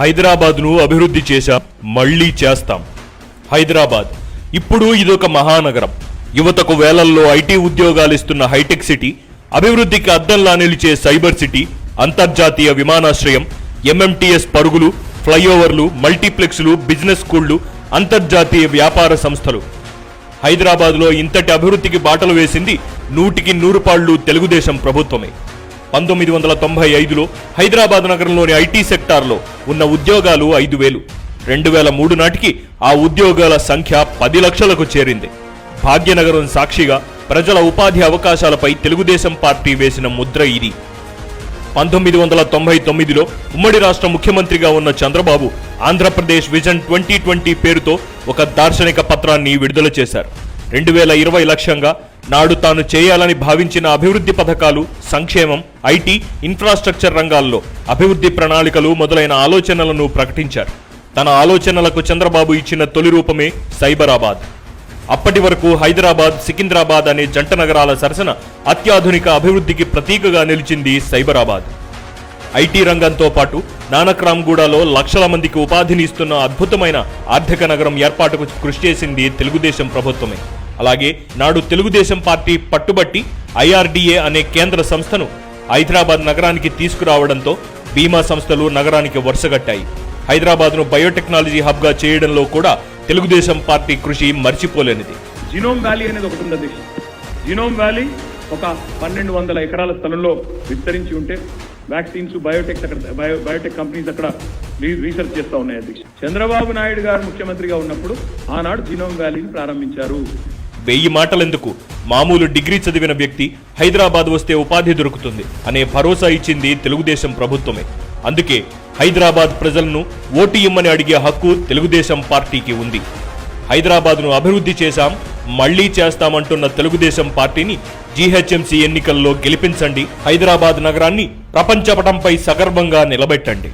హైదరాబాద్ను అభివృద్ధి చేశాం మళ్ళీ చేస్తాం. హైదరాబాద్ ఇప్పుడు ఇదొక మహానగరం. యువతకు వేలల్లో ఐటీ ఉద్యోగాలు ఇస్తున్న హైటెక్ సిటీ అభివృద్ధికి అద్దంలా నిలిచే సైబర్ సిటీ అంతర్జాతీయ విమానాశ్రయం ఎంఎంటీఎస్ పరుగులు ఫ్లైఓవర్లు మల్టీప్లెక్స్లు బిజినెస్ స్కూళ్ళు అంతర్జాతీయ వ్యాపార సంస్థలు. హైదరాబాద్లో ఇంతటి అభివృద్ధికి బాటలు వేసింది నూటికి నూరుపాళ్ళు తెలుగుదేశం ప్రభుత్వమే. పంతొమ్మిది వందల తొంభై ఐదులో హైదరాబాద్ నగరంలోని ఐటీ సెక్టార్లో ఉన్న ఉద్యోగాలు ఐదు వేలు. రెండు వేల మూడు నాటికి ఆ ఉద్యోగాల సంఖ్య పది లక్షలకు చేరింది. భాగ్యనగరం సాక్షిగా ప్రజల ఉపాధి అవకాశాలపై తెలుగుదేశం పార్టీ వేసిన ముద్ర ఇది. పంతొమ్మిది వందల తొంభై తొమ్మిదిలో ఉమ్మడి రాష్ట్ర ముఖ్యమంత్రిగా ఉన్న Chandrababu Andhra Pradesh vision twenty twenty పేరుతో ఒక దార్శనిక పత్రాన్ని విడుదల చేశారు. రెండు వేల ఇరవై లక్ష్యంగా నాడు తాను చేయాలని భావించిన అభివృద్ధి పథకాలు సంక్షేమం ఐటీ ఇన్ఫ్రాస్ట్రక్చర్ రంగాల్లో అభివృద్ధి ప్రణాళికలు మొదలైన ఆలోచనలను ప్రకటించారు. తన ఆలోచనలకు చంద్రబాబు ఇచ్చిన తొలి రూపమే సైబరాబాద్. అప్పటి వరకు హైదరాబాద్ సికింద్రాబాద్ అనే జంట నగరాల సరసన అత్యాధునిక అభివృద్ధికి ప్రతీకగా నిలిచింది సైబరాబాద్. ఐటీ రంగంతో పాటు నానక్రామ్గూడలో లక్షల మందికి ఉపాధిని ఇస్తున్న అద్భుతమైన ఆర్థిక నగరం ఏర్పాటుకు కృషి చేసింది తెలుగుదేశం ప్రభుత్వమే. అలాగే నాడు తెలుగుదేశం పార్టీ పట్టుబట్టి ఐఆర్డీఏ అనే కేంద్ర సంస్థను హైదరాబాద్ నగరానికి తీసుకురావడంతో బీమా సంస్థలు నగరానికి వరుసగట్టాయి. హైదరాబాద్ను బయోటెక్నాలజీ హబ్గా చేయడంలో కూడా తెలుగుదేశం పార్టీ కృషి మర్చిపోలేనిది. జినోమ్ వ్యాలీ అనేది ఒకటి ఉంది జినోమ్ వ్యాలీ ఒక పన్నెండు వందల ఎకరాల స్థలంలో విస్తరించి ఉంటే వ్యాక్సిన్స్ బయోటెక్ అక్కడ బయో బయోటెక్ కంపెనీస్ అక్కడ రీసెర్చ్ చేస్తూ ఉన్నాయి అధ్యక్ష. చంద్రబాబు నాయుడు గారు ముఖ్యమంత్రిగా ఉన్నప్పుడు ఆనాడు జినోమ్ వ్యాలీని ప్రారంభించారు. వెయ్యి మాటలెందుకు? మామూలు డిగ్రీ చదివిన వ్యక్తి హైదరాబాద్ వస్తే ఉపాధి దొరుకుతుంది అనే భరోసా ఇచ్చింది తెలుగుదేశం ప్రభుత్వమే. అందుకే హైదరాబాద్ ప్రజలను ఓటు ఇమ్మని అడిగే హక్కు తెలుగుదేశం పార్టీకి ఉంది. హైదరాబాద్ను అభివృద్ధి చేశాం మళ్ళీ చేస్తామంటున్న తెలుగుదేశం పార్టీని జీహెచ్ఎంసీ ఎన్నికల్లో గెలిపించండి హైదరాబాద్ నగరాన్ని ప్రపంచపటంపై సగర్వంగా నిలబెట్టండి.